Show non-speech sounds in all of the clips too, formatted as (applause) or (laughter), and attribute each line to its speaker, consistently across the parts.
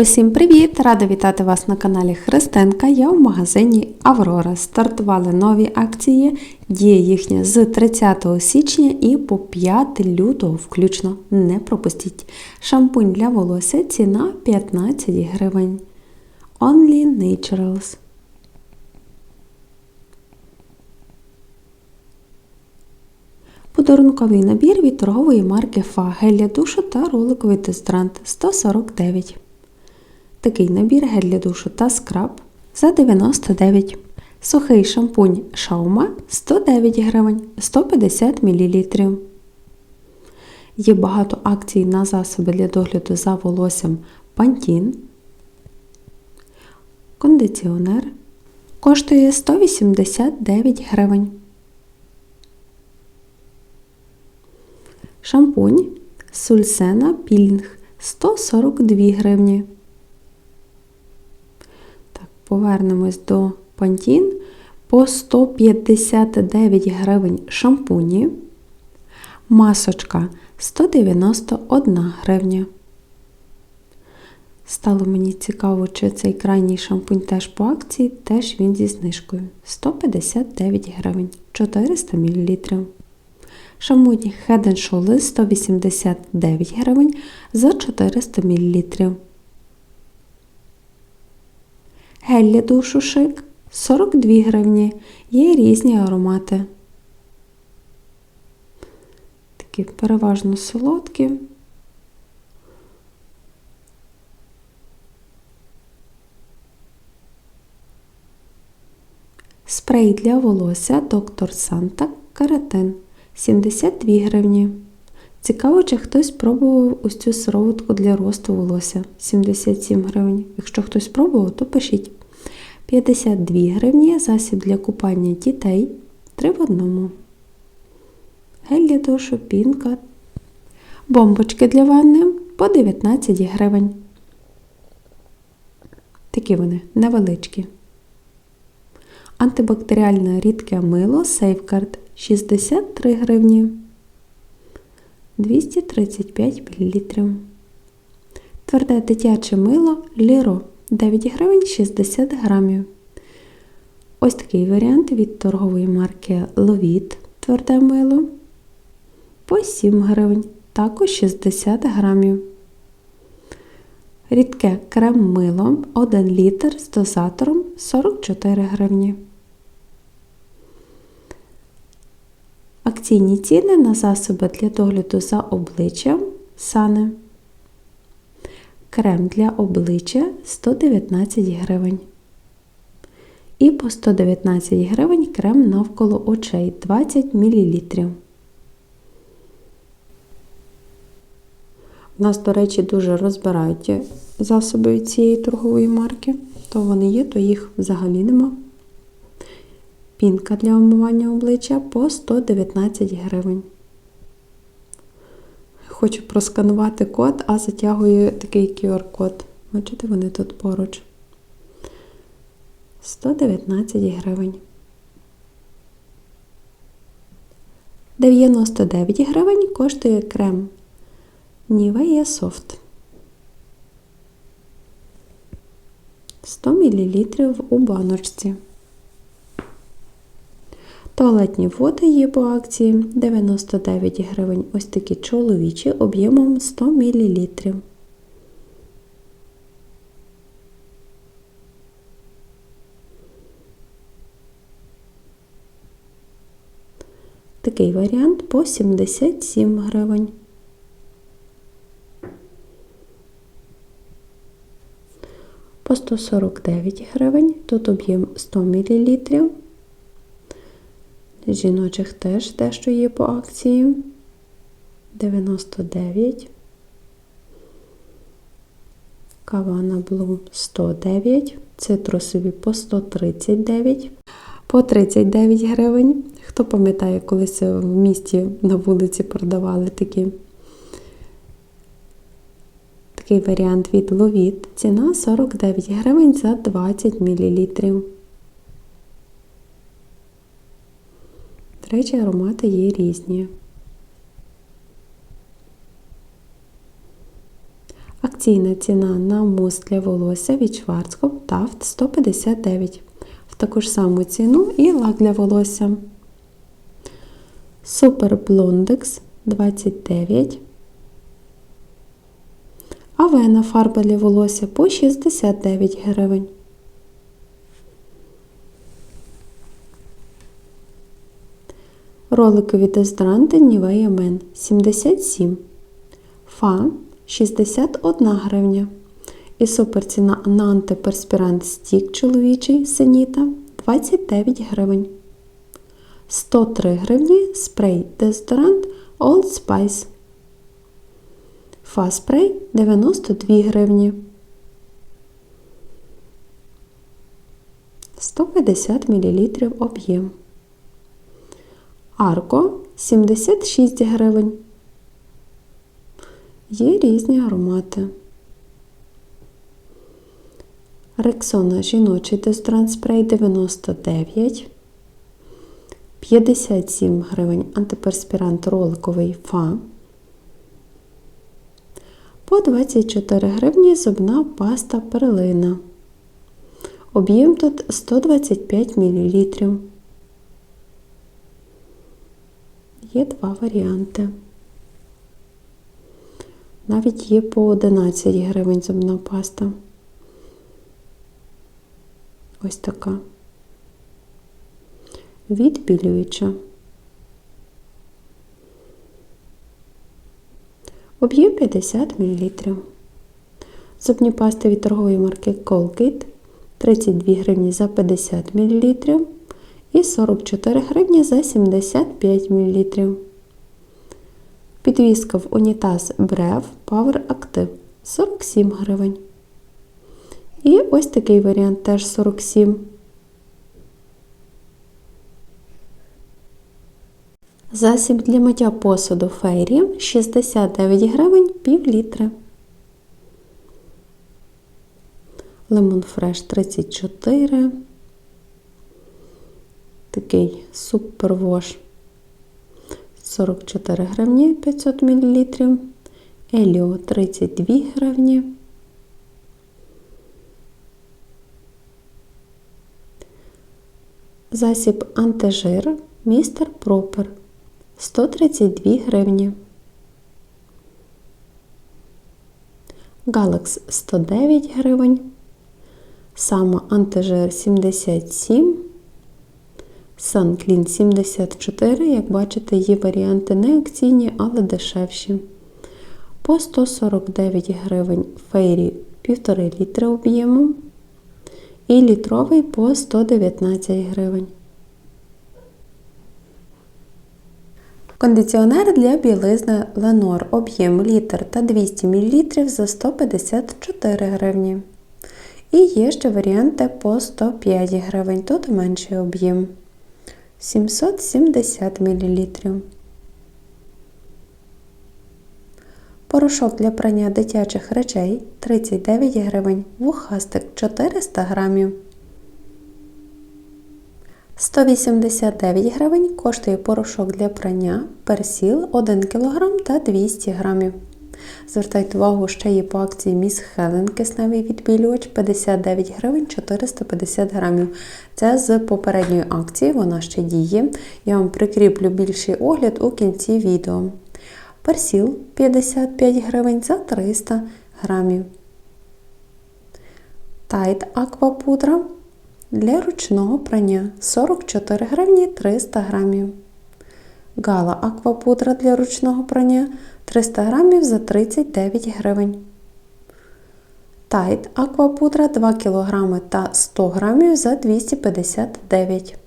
Speaker 1: Усім привіт! Рада вітати вас на каналі Христинка. Я в магазині Аврора. Стартували нові акції. Діє їхня з 30 січня і по 5 лютого включно. Не пропустіть. Шампунь для волосся ціна 15 гривень. Only Naturals. Подарунковий набір від торгової марки Фа, гель для душу та роликовий дезодорант 149. Такий набір гель для душу та скраб за 99. Сухий шампунь Шаума 109 гривень 150 мл. Є багато акцій на засоби для догляду за волоссям Pantene. Кондиціонер коштує 189 гривень. Шампунь Сульсена Пілінг 142 гривні. Повернемось до Pantene. По 159 гривень шампуні. Масочка 191 гривня. Стало мені цікаво, чи цей крайній шампунь теж по акції, теж він зі знижкою. 159 гривень 400 мл. Шампунь Head Shoulders 189 гривень за 400 мл. Гель для душу шик 42 гривні. Є різні аромати. Такі переважно солодкі. Спрей для волосся Доктор Санта Каратин 72 гривні. Цікаво, чи хтось пробував ось цю сироватку для росту волосся 77 гривень. Якщо хтось пробував, то пишіть. 52 гривні засіб для купання дітей 3 в одному. Гель для душу, пінка. Бомбочки для ванни по 19 гривень. Такі вони невеличкі. Антибактеріальне рідке мило Safeguard 63 гривні. 235 мл. Тверде дитяче мило Ліро 9 гривень 60 грамів. Ось такий варіант від торгової марки Ловіт тверде мило по 7 гривень, також 60 грамів. Рідке крем мило 1 літр з дозатором 44 гривні. Акційні ціни на засоби для догляду за обличчям Сане. Крем для обличчя 119 гривень. І по 119 гривень крем навколо очей 20 мл. У нас, до речі, дуже розбирають засоби цієї торгової марки. То вони є, то їх взагалі нема. Пінка для омивання обличчя по 119 гривень. Хочу просканувати код, а затягую такий QR-код. Бачите, вони тут поруч. 119 гривень. 99 гривень коштує крем Nivea Soft. 100 мл у баночці. Туалетні води є по акції 99 гривень. Ось такі чоловічі об'ємом 100 мл. Такий варіант по 77 гривень. По 149 гривень. Тут об'єм 100 мл. Жіночих теж дещо є по акції. 99. Кавана Блум 109. Цитрусові по 139. По 39 гривень. Хто пам'ятає, колись в місті на вулиці продавали такі. Такий варіант від Ловіт. Ціна 49 гривень за 20 мл. Речі, аромати є різні. Акційна ціна на мус для волосся від Schwarzkopf Taft 159. В таку ж саму ціну і лак для волосся. Super Blondex 29. Авена фарба для волосся по 69 гривень. Роликові дезодоранти Nivea Men 77. Фа 61 гривня. І суперціна на антиперспірант стік чоловічий синіта 29 гривень. 103 гривні спрей дезодорант Old Spice. Фа спрей 92 гривні. 150 мл об'єм. Арко 76 гривень. Є різні аромати. Рексона жіночий дезодорант спрей 99. 57 гривень антиперспірант роликовий фа. По 24 гривні зубна паста перлина. Об'єм тут 125 мл. Є два варіанти. Навіть є по 11 гривень зубна паста. Ось така. Відбілююча. Об'єм 50 мл. Зубні пасти від торгової марки Colgate 32 гривні за 50 мл і 44 гривні за 75 мл. Підвіска в унітаз Brev Power Active 47 гривень. І ось такий варіант теж 47. Засіб для миття посуду фейрі 69 гривень пів літри. Лимон фреш 34. Такий супервош 44 гривні 500 мл. Еліо 32 гривні. Засіб антижир містер Пропер 132 гривні. Галакс 109 гривень. Сама антижир 77. Санклін 74. Як бачите, є варіанти не акційні, але дешевші. По 149 гривень фейрі 1,5 літра об'єму. І літровий по 119 гривень. Кондиціонер для білизни Ленор об'єм літр та 200 мл за 154 гривні. І є ще варіанти по 105 гривень, тут менший об'єм 770 мл. Порошок для прання дитячих речей 39 гривень, вухастик 400 грамів. 189 гривень коштує порошок для прання персіл 1 кг та 200 г. Звертайте увагу, ще є по акції Міс Хелен кисневий відбілювач 59 гривень 450 грамів. Це з попередньої акції, вона ще діє. Я вам прикріплю більший огляд у кінці відео. Персіл 55 гривень за 300 грамів. Тайт аквапудра для ручного прання 44 гривні 300 грамів. Гала аквапудра для ручного прання 300 грамів за 39 гривень. Тайт аквапудра 2 кг та 100 грамів за 259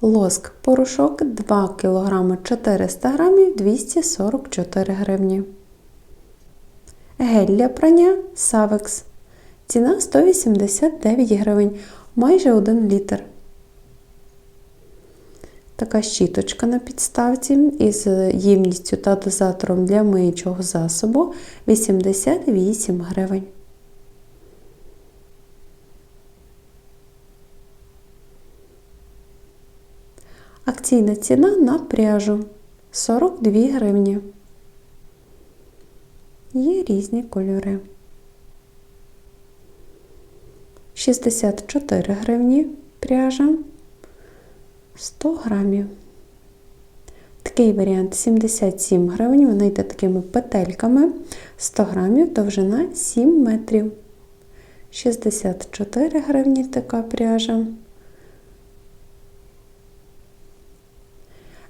Speaker 1: Лоск порошок 2 кг 400 грамів 244 гривні. Гель для прання Савекс Ціна 189 гривень, майже 1 літр. Така щіточка на підставці із ємністю та дозатором для миючого засобу 88 гривень. Акційна ціна на пряжу 42 гривні. Є різні кольори. 64 гривні пряжа 100 грамів. Такий варіант 77 гривень, вона йде такими петельками 100 грамів, довжина 7 метрів. 64 гривні така пряжа.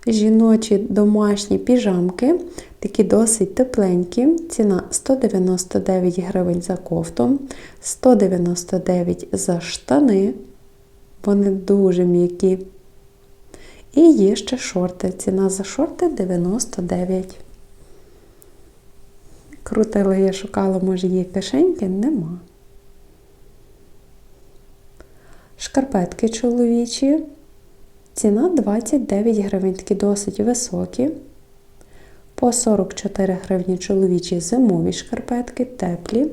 Speaker 1: Жіночі домашні піжамки, такі досить тепленькі. Ціна 199 гривень за кофту, 199 за штани. Вони дуже м'які. І є ще шорти. Ціна за шорти 99. Крутила я шукала, може, є кишеньки, нема. Шкарпетки чоловічі. Ціна 29 гривень, такі досить високі. По 44 гривні чоловічі зимові шкарпетки, теплі.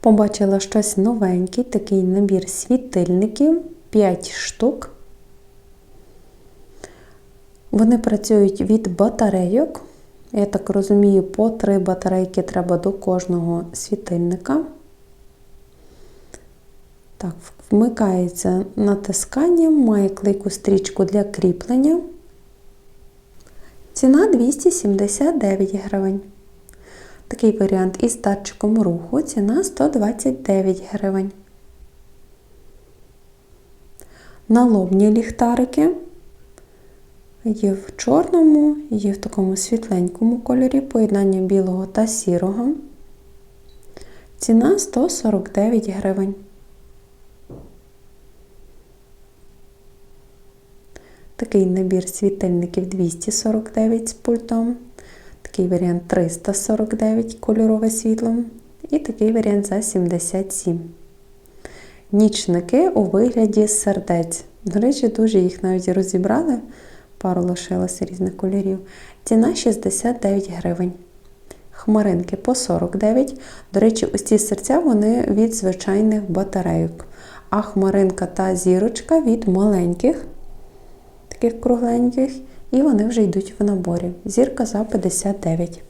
Speaker 1: Побачила щось новеньке, такий набір світильників 5 штук. Вони працюють від батарейок. Я так розумію, по 3 батарейки треба до кожного світильника. Так, вмикається натисканням, має клейку стрічку для кріплення. Ціна 279 гривень. Такий варіант із датчиком руху. Ціна 129 гривень. Налобні ліхтарики. Є в чорному, є в такому світленькому кольорі поєднання білого та сірого. Ціна 149 гривень. Такий набір світильників 249 з пультом. Такий варіант 349 кольорове світло. І такий варіант за 77. Нічники у вигляді сердець. До речі, дуже їх навіть розібрали. Пару лишилося різних кольорів. Ціна 69 гривень. Хмаринки по 49. До речі, ось ці серця вони від звичайних батарейок. А хмаринка та зірочка від маленьких таких кругленьких, і вони вже йдуть в наборі. Зірка за 59.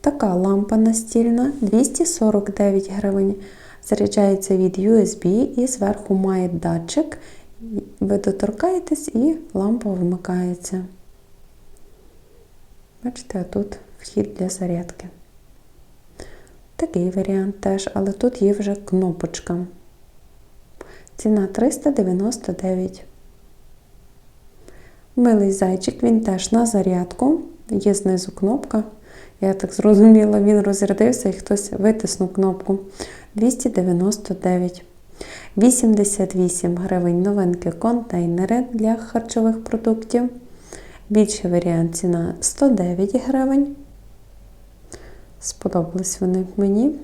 Speaker 1: Така лампа настільна 249 гривень. Заряджається від USB і зверху має датчик. Ви доторкаєтесь і лампа вмикається. Бачите, а тут вхід для зарядки. Такий варіант теж, але тут є вже кнопочка. Ціна 399 Милий зайчик, він теж на зарядку. Є знизу кнопка. Я так зрозуміла, він розрядився і хтось витиснув кнопку. 299. 88 гривень новинки контейнери для харчових продуктів. Більший варіант ціна 109 гривень. Сподобались вони мені.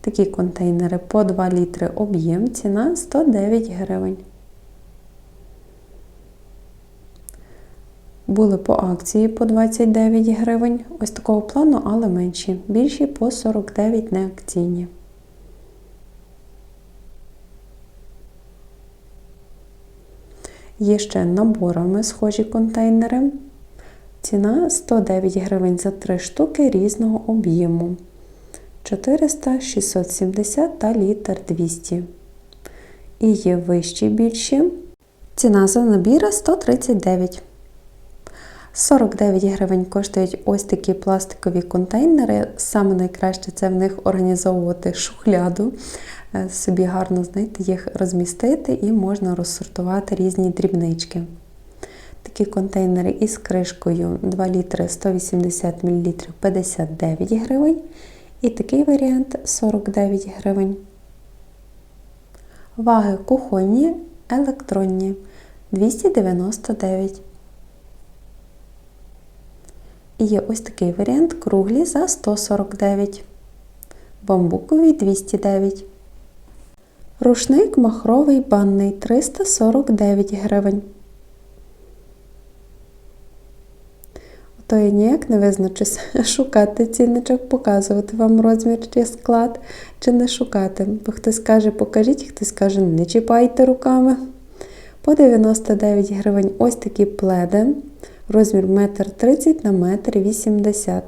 Speaker 1: Такі контейнери по 2 літри об'єм, ціна 109 гривень. Були по акції по 29 гривень. Ось такого плану, але менші. Більші по 49 не Є ще наборами схожі контейнери. Ціна 109 гривень за 3 штуки різного об'єму. 400, 670 та літр 200. І є вищі більші. Ціна за набір 139. 49 гривень коштують ось такі пластикові контейнери. Саме найкраще це в них організовувати шухляду. Е, собі гарно знаєте, їх розмістити і можна розсортувати різні дрібнички. Такі контейнери із кришкою 2 літри 180 мл 59 гривень. І такий варіант 49 гривень. Ваги кухонні, електронні 299 і є ось такий варіант круглі за 149, бамбуковий 209. Рушник махровий банний 349 гривень. То я ніяк не визначусь, (laughs) шукати цінничок, показувати вам розмір чи склад, чи не шукати. Бо хтось каже, покажіть, хтось каже, не чіпайте руками. По 99 гривень ось такі пледи Розмір 1,30 на 1,80 м.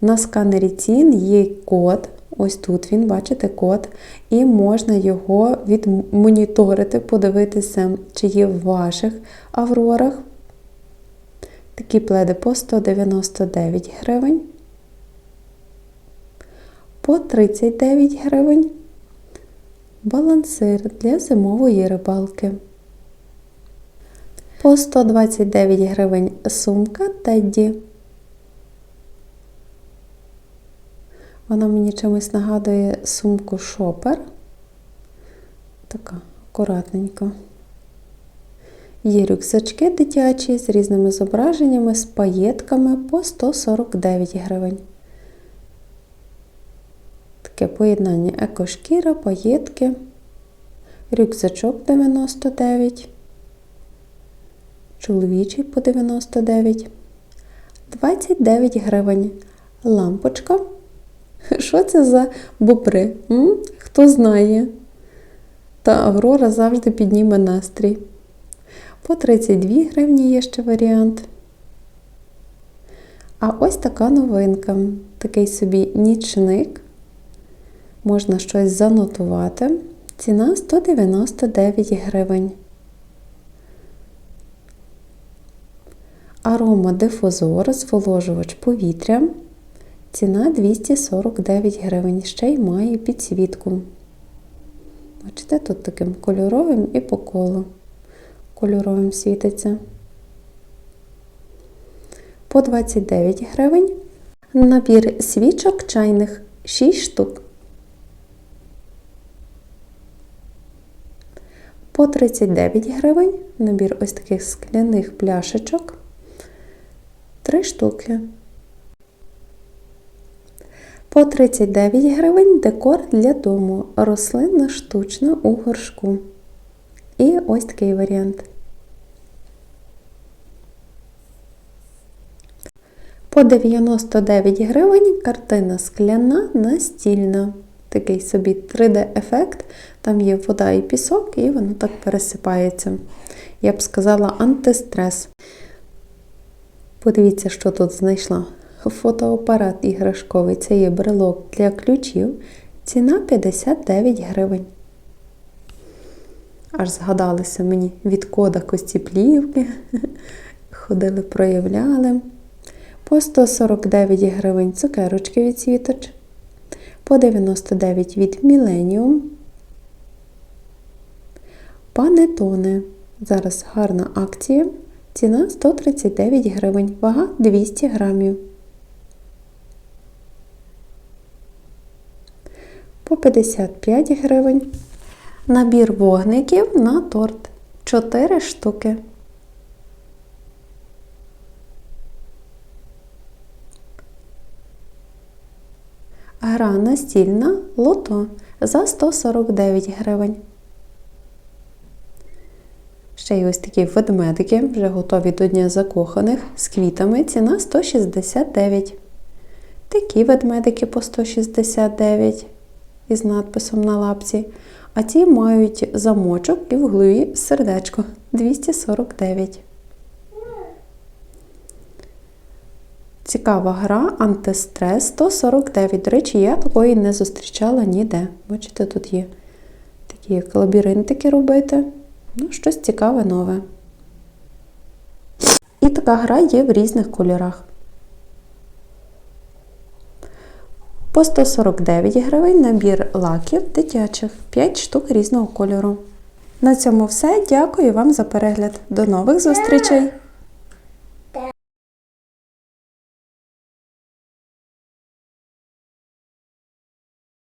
Speaker 1: На сканері цін є код. Ось тут він, бачите, код, і можна його відмоніторити, подивитися, чи є в ваших аврорах. Такі пледи по 199 гривень, по 39 гривень. Балансир для зимової рибалки. По 129 гривень сумка Тедді. Вона мені чимось нагадує сумку шопер. Така акуратненька. Є рюкзачки дитячі з різними зображеннями, з паєтками по 149 гривень. Таке поєднання екошкіра, паєтки, рюкзачок 99, чоловічий по 99, 29 гривень. Лампочка. (laughs) Що це за бобри? М? Хто знає? Та Аврора завжди підніме настрій. По 32 гривні є ще варіант. А ось така новинка. Такий собі нічник. Можна щось занотувати. Ціна 199 гривень. Арома дифузор, зволожувач повітря. Ціна 249 гривень. Ще й має підсвітку. Бачите, тут таким кольоровим і по колу. Кольоровим світиться. По 29 гривень. Набір свічок чайних 6 штук. По 39 гривень. Набір ось таких скляних пляшечок. 3 штуки. По 39 гривень декор для дому. Рослинна штучна у горшку. І ось такий варіант. По 99 гривень картина скляна настільна. Такий собі 3D-ефект. Там є вода і пісок, і воно так пересипається. Я б сказала, антистрес. Подивіться, що тут знайшла. Фотоапарат іграшковий це є брелок для ключів. Ціна 59 гривень. Аж згадалися мені від кода кості плівки. (laughs) Ходили, проявляли. По 149 гривень цукерочки від світоч. По 99 від Millennium. Панетони. Зараз гарна акція. Ціна 139 гривень, вага 200 грамів. По 55 гривень. Набір вогників на торт 4 штуки. Гра настільна лото за 149 гривень. Ще й ось такі ведмедики, вже готові до Дня закоханих з квітами. Ціна 169. Такі ведмедики по 169 із надписом на лапці. А ці мають замочок і в голові сердечко 249. Цікава гра, антистрес 149. До речі, я такої не зустрічала ніде. Бачите, тут є такі як лабіринтики робити. Ну, щось цікаве нове. І така гра є в різних кольорах. По 149 гривень набір лаків дитячих 5 штук різного кольору. На цьому все. Дякую вам за перегляд. До нових зустрічей!